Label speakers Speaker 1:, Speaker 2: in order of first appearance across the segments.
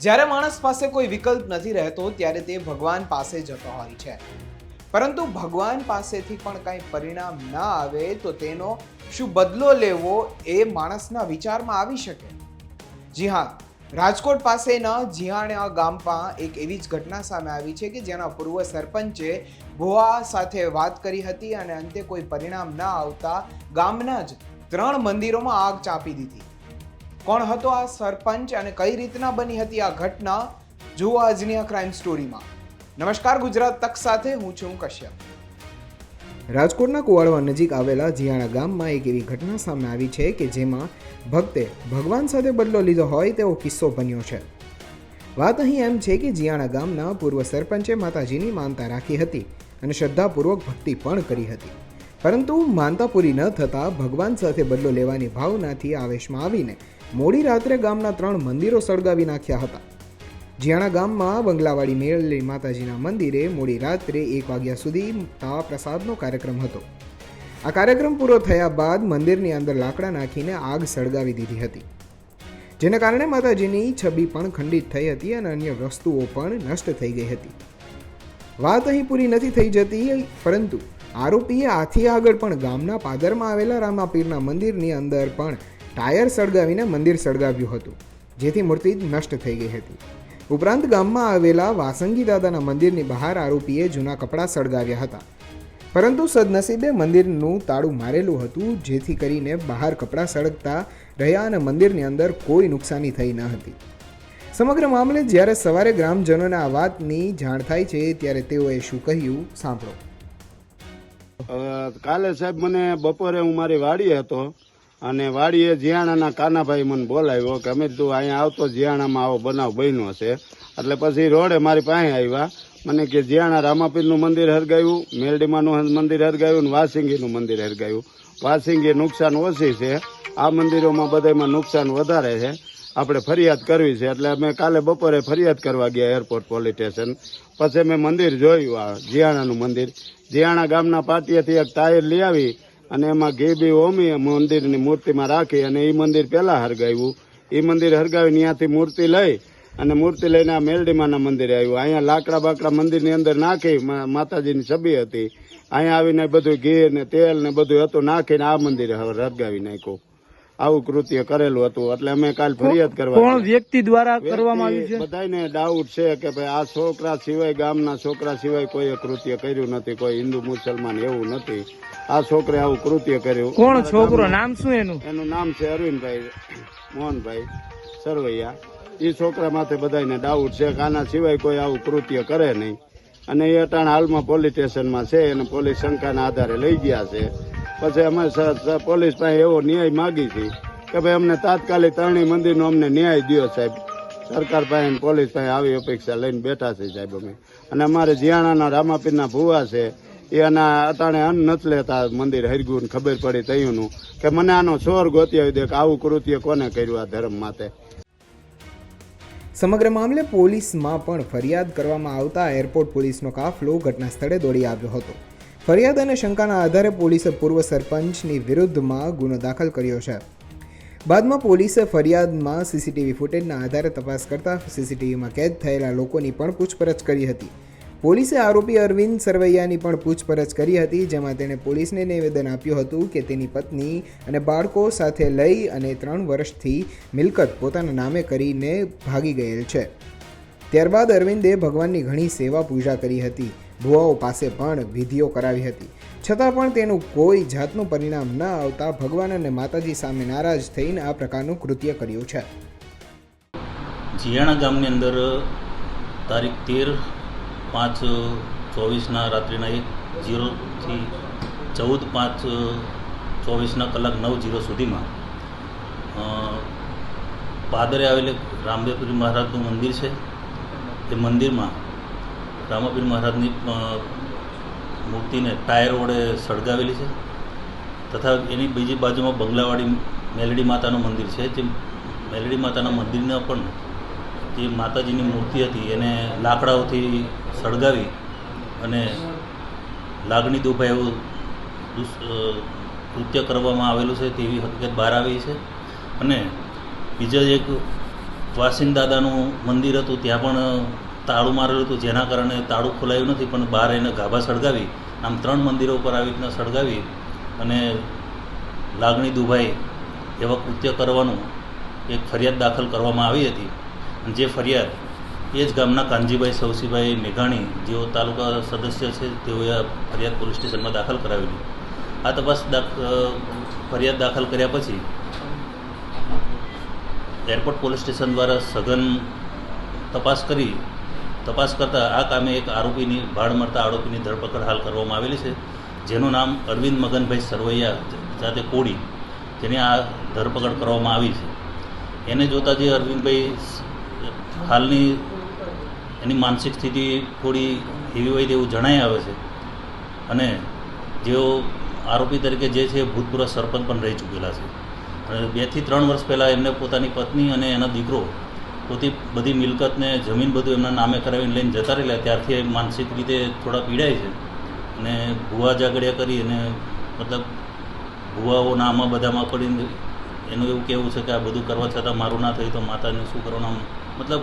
Speaker 1: જ્યારે માણસ પાસે કોઈ વિકલ્પ નથી રહેતો, ત્યારે તે ભગવાન પાસે જતો હોય છે. પરંતુ ભગવાન પાસેથી પણ કાંઈ પરિણામ ના આવે, તો તેનો શું બદલો લેવો એ માણસના વિચારમાં આવી શકે? જી હા, રાજકોટ પાસેના જીયાણા ગામમાં એક એવી જ ઘટના સામે આવી છે કે જેના પૂર્વ સરપંચે ભુવા સાથે વાત કરી હતી અને અંતે કોઈ પરિણામ ના આવતા ગામના જ ત્રણ મંદિરોમાં આગ ચાંપી દીધી. કોણ હતો આ સરપંચ અને કઈ રીતના બની હતી આ ઘટના? જુઓ આજની આ ક્રાઇમ સ્ટોરીમાં નમસ્કાર, ગુજરાત તક સાથે હું છું કશ્યપ. રાજકોટના કુવાડવા નજીક આવેલા જીયાણા ગામમાં એક એવી ઘટના સામે આવી છે કે જેમાં ભક્તે ભગવાન સાથે બદલો લીધો હોય તેવો કિસ્સો બન્યો છે. વાત અહીં એમ છે કે જીયાણા ગામના પૂર્વ સરપંચે માતાજીની માનતા રાખી હતી અને શ્રદ્ધાપૂર્વક ભક્તિ પણ કરી હતી. પરંતુ માનતા પૂરી ન થતાં ભગવાન સાથે બદલો લેવાની ભાવનાથી આવેશમાં આવીને મોડી રાત્રે ગામના ત્રણ મંદિરો સળગાવી નાખ્યા હતા. જીયાણા ગામમાં બંગલાવાડી મેળલી માતાજીના મંદિરે મોડી રાત્રે એક વાગ્યા સુધી પ્રસાદનો કાર્યક્રમ હતો. આ કાર્યક્રમ પૂરો થયા બાદ મંદિરની અંદર લાકડા નાખીને આગ સળગાવી દીધી હતી. જેને કારણે માતાજીની છબી પણ ખંડિત થઈ હતી અને અન્ય વસ્તુઓ પણ નષ્ટ થઈ ગઈ હતી. વાત અહીં પૂરી નથી થઈ જતી, પરંતુ આરોપીએ આથી આગળ પણ ગામના પાદરમાં આવેલા રામાપીરના મંદિરની અંદર પણ ટાયર સળગાવીને મંદિર સળગાવ્યું હતું, જેથી મૂર્તિ નષ્ટ થઈ ગઈ હતી. ઉપરાંત ગામમાં આવેલા વાસંગી દાદાના મંદિરની બહાર આરોપીએ જૂના કપડાં સળગાવ્યા હતા. પરંતુ સદનસીબે મંદિરનું તાળું મારેલું હતું, જેથી કરીને બહાર કપડાં સળગતા રહ્યા અને મંદિરની અંદર કોઈ નુકસાની થઈ ન હતી. સમગ્ર મામલે જ્યારે સવારે ગ્રામજનોને આ વાતની જાણ થાય છે, ત્યારે તેઓએ શું કહ્યું, સાંભળો.
Speaker 2: કાલે સાહેબ મને બપોરે હું મારી વાડીએ હતો. અને વાડીએ જીયાણાના કાનાભાઈ મને બોલાવ્યો કે અમે તું અહીંયા આવતો જીયાણામાં આવો, બનાવ બન્યો છે. એટલે પછી રોડે મારી પાસે આવ્યા. મને કે જીયાણા રામાપીરનું મંદિર હરગાયું, મેરડીમાનું મંદિર હરગાયું ને વાસિંગીનું મંદિર હરગાયું. વાસિંગી નુકસાન ઓછી છે. આ મંદિરોમાં બધામાં નુકસાન વધારે છે. આપણે ફરિયાદ કરવી છે. એટલે અમે કાલે બપોરે ફરિયાદ કરવા ગયા એરપોર્ટ પોલીસ સ્ટેશન. પછી મેં મંદિર જોયું, આ જીયાણાનું મંદિર. જીયાણા ગામના પાટિયાથી એક ટાયર લઈ આવી. અને એમાં ઘી બી ઓમી મંદિરની મૂર્તિમાં રાખી અને એ મંદિર પહેલા હરગાવ્યું. એ મંદિર હરગાવી ત્યાંથી મૂર્તિ લઈ અને મૂર્તિ લઈને આ મેલડીમાના મંદિરે આવ્યું. અહીંયા લાકડા બાકડા મંદિરની અંદર નાખી માતાજીની છબી હતી. અહીંયા આવીને બધું ઘી ને તેલ ને બધું હતું, નાખીને આ મંદિરે હવે હરગાવી નાખ્યું. આવું કૃત્ય કરેલું હતું. એટલે અમે કાલ ફરિયાદ કરવા
Speaker 3: કોણ વ્યક્તિ દ્વારા કરવામાં આવ્યું છે?
Speaker 2: બધાને ડાઉટ છે કે ભાઈ આ છોકરા સિવાય ગામના છોકરા સિવાય કોઈએ કૃત્ય કર્યું નથી કોઈ હિન્દુ મુસલમાન એવું નથી. આ છોકરે આવું કૃત્ય કર્યું.
Speaker 3: કોણ છોકરો? નામ શું એનું?
Speaker 2: એનું નામ છે અરવિંદભાઈ મોહનભાઈ સરવૈયા. એ છોકરા માથે બધાને ડાઉટ છે કે આના સિવાય કોઈ આવું કૃત્ય કરે નહીં. અને એ અટાણ હાલમાં પોલીસ સ્ટેશનમાં છે અને પોલીસ શંકાના આધારે લઈ ગયા છે. પછી અમે પોલીસ પાસે એવો ન્યાય માગી હતી કે ભાઈ અમને તાત્કાલિક ત્રણેય મંદિરનો અમને ન્યાય દ્યો સાહેબ. સરકાર પાસે પોલીસ પાસે આવી અપેક્ષા લઈને બેઠા છે સાહેબ અમે. અને અમારે જીયાણાના રામાપીરના ભુવા છે, એ આના અટાણે અન્ન નથી લેતા મંદિર હરગું ખબર પડી તયુંનું કે મને આનો ચોર ગોતી દે કે આવું કૃત્ય કોને કર્યું આ ધર્મ માટે
Speaker 1: સમગ્ર મામલે પોલીસમાં પણ ફરિયાદ કરવામાં આવતા એરપોર્ટ પોલીસનો કાફલો ઘટના સ્થળે દોડી આવ્યો હતો. ફરિયાદ અને શંકાના આધારે પોલીસે પૂર્વ સરપંચની વિરુદ્ધમાં ગુનો દાખલ કર્યો છે. બાદમાં પોલીસે ફરિયાદમાં સીસીટીવી ફૂટેજના આધારે તપાસ કરતા સીસીટીવીમાં કેદ થયેલા લોકોની પણ પૂછપરછ કરી હતી. પોલીસે આરોપી અરવિંદ સરવૈયાની પણ પૂછપરછ કરી હતી, જેમાં તેણે પોલીસને નિવેદન આપ્યું હતું કે તેની પત્ની અને બાળકો સાથે લઈ અને ત્રણ વર્ષથી મિલકત પોતાના નામે કરીને ભાગી ગયેલ છે. ત્યારબાદ અરવિંદે ભગવાનની ઘણી સેવા પૂજા કરી હતી. ભુવાઓ પાસે પણ વિધિઓ કરાવી હતી. છતાં પણ તેનું કોઈ જાતનું પરિણામ ન આવતા ભગવાન અને માતાજી સામે નારાજ થઈને આ પ્રકારનું કૃત્ય કર્યું છે.
Speaker 4: જીયાણા ગામની અંદર તારીખ તેર પાંચ ચોવીસના રાત્રિના એક જીરોથી ચૌદ પાંચ ચોવીસના કલાક નવ જીરો સુધીમાં પાદરે આવેલ રામદેવપુરી મહારાજનું મંદિર છે. એ મંદિરમાં રામાપીર મહારાજની મૂર્તિને ટાયર વડે સળગાવેલી છે. તથા એની બીજી બાજુમાં બંગલાવાડી મેલડી માતાનું મંદિર છે. જે મેલડી માતાના મંદિરના પણ જે માતાજીની મૂર્તિ હતી, એને લાકડાઓથી સળગાવી અને લાગણી દુભાય એવું કૃત્ય કરવામાં આવેલું છે તેવી હકીકત બહાર આવી છે. અને બીજા એક વાસિન દાદાનું મંદિર હતું, ત્યાં પણ તાળું મારેલું હતું, જેના કારણે તાળું ખોલાયું નથી, પણ બહાર એને ગાભા સળગાવી, આમ ત્રણ મંદિરો ઉપર આવી રીતના સળગાવી અને લાગણી દુભાઈ એવા કૃત્ય કરવાનું એક ફરિયાદ દાખલ કરવામાં આવી હતી. જે ફરિયાદ એ જ ગામના કાનજીભાઈ સવસીભાઈ મેઘાણી, જેઓ તાલુકા સદસ્ય છે, તેઓએ આ ફરિયાદ પોલીસ સ્ટેશનમાં દાખલ કરાવેલી. આ તપાસ ફરિયાદ દાખલ કર્યા પછી એરપોર્ટ પોલીસ સ્ટેશન દ્વારા સઘન તપાસ કરી તપાસ કરતાં આ કામે એક આરોપીની ભાડ મળતા આરોપીની ધરપકડ હાલ કરવામાં આવેલી છે, જેનું નામ અરવિંદ મગનભાઈ સરવૈયા સાથે કોડી, જેની આ ધરપકડ કરવામાં આવી છે. એને જોતાં જે અરવિંદભાઈ હાલની એની માનસિક સ્થિતિ થોડી એવી હોય તેવું જણાઈ આવે છે. અને જેઓ આરોપી તરીકે જે છે ભૂતપૂર્વ સરપંચ પણ રહી ચૂકેલા છે. અને બેથી ત્રણ વર્ષ પહેલાં એમને પોતાની પત્ની અને એનો દીકરો પોતે બધી મિલકતને જમીન બધું એમના નામે કરાવીને લઈને જતા રહેલા, ત્યારથી માનસિક રીતે થોડા પીડાય છે. અને ભૂવા જાગડિયા કરી અને મતલબ ભૂવાઓના આમાં બધામાં પડીને એનું એવું કહેવું છે કે આ બધું કરવા છતાં મારું ના થયું તો માતાને શું કરવાનું મતલબ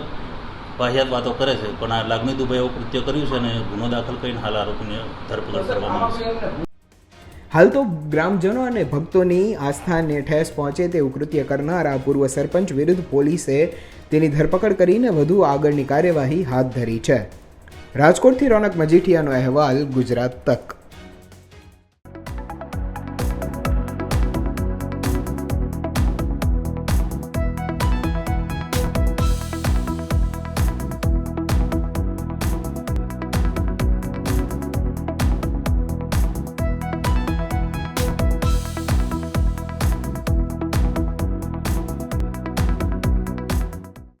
Speaker 4: વાહિયાત વાતો કરે છે. પણ આ લાગણી દુભાઈ એવું કૃત્ય કર્યું છે અને ગુનો દાખલ કરીને હાલ આરોપીને ધરપકડ કરવામાં આવી છે.
Speaker 1: હાલ તો ગ્રામજનો અને ભક્તોની આસ્થાને ઠેસ પહોંચે તેવું કૃત્ય કરનારા પૂર્વ સરપંચ વિરુદ્ધ પોલીસે તેની ધરપકડ કરીને વધુ આગળની કાર્યવાહી હાથ ધરી છે. રાજકોટથી રોનક મજીઠિયાનો અહેવાલ, ગુજરાત તક